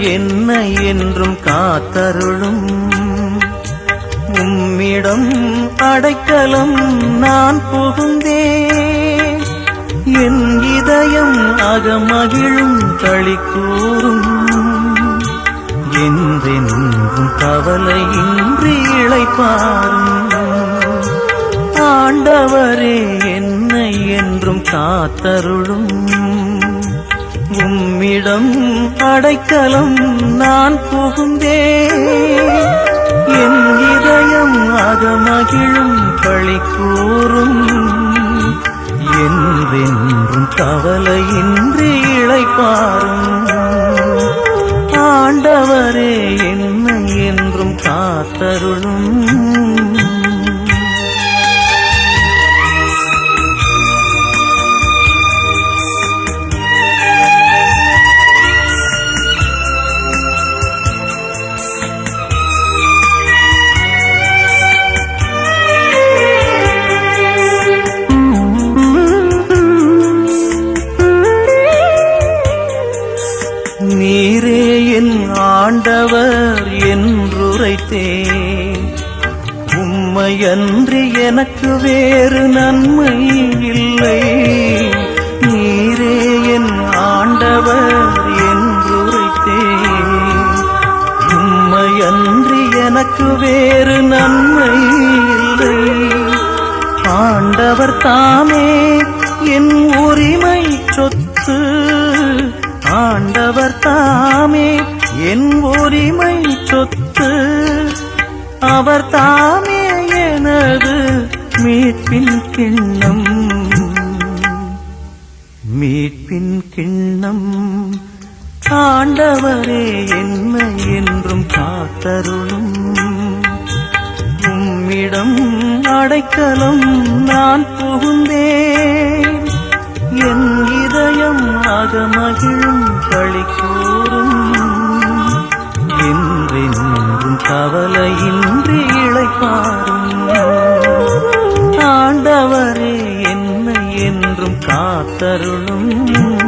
என்ன என்றும் காத்தருளும். உம்மிடம் அடைக்கலம் நான் புகுந்தேன். என் இதயம் அகமகிழும் களி கூறும். என்றென்றும் கவலையின்றி இழைப்பாரும் ஆண்டவரே என்னை என்றும் காத்தருளும். உம்மிடம் அடைக்கலம் நான் புகுந்தேன். என் இதயம் அகமகிழும் பழி கூறும். என்றென்றும் கவலையின்றி இழைப்பாரும் ஆண்டவரே என்னை என்றும் காத்தருளும். உம்மையன்றி எனக்கு வேறு நன்மை இல்லை. நீரே என் ஆண்டவர் என்றுரைத்தேன். உம்மையன்றி எனக்கு வேறு நன்மை இல்லை. ஆண்டவர் தாமே என் உரிமை சொத்து. ஆண்டவர் தாமே என் அவர் தாமே எனது மீட்பின் கிண்ணம். மீட்பின் கிண்ணம் ஆண்டவரே என்ன என்றும் காத்தருளும். உம்மிடம் அடைக்கலம் நான் புகுந்தேன். என் இதயம் அகமகிழும் களி கூறும். என்றென்றும் கவலையின் என்றும்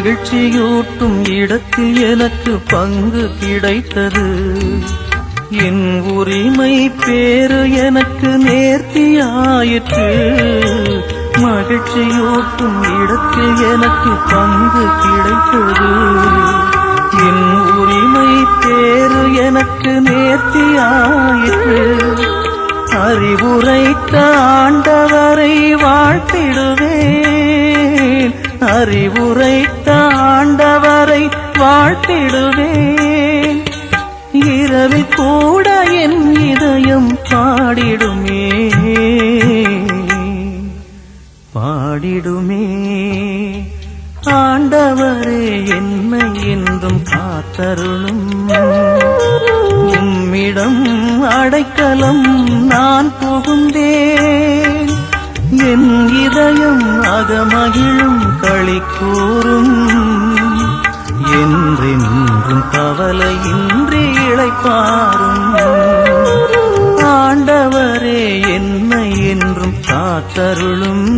மகிழ்ச்சியூட்டும் இடத்தில் எனக்கு பங்கு கிடைத்தது. என் உரிமை பேரு எனக்கு நேர்த்தியாயிற்று. மகிழ்ச்சியூட்டும் இடத்தில் எனக்கு பங்கு கிடைத்தது. என் உரிமை பேரு எனக்கு நேர்த்தியாயிற்று. அறிவுரைத்த ஆண்டவரை வாழ்த்திடுவேன். அறிவுரைத்த ஆண்டவரை வாழ்த்திடுவேன். இரவில் கூட என் இதயம் பாடிடுமே. பாடிடுமே. ஆண்டவரே என்னை என்றும் காத்தருளும். உம்மிடம் அடைக்கலம் நான் புகுந்தேன். என் இதயம் அகமகிழும் களி கூறும். என்றென்றும் கவலையின்றி இழைப்பாரும் ஆண்டவரே என்னை என்றும் காத்தருளும்.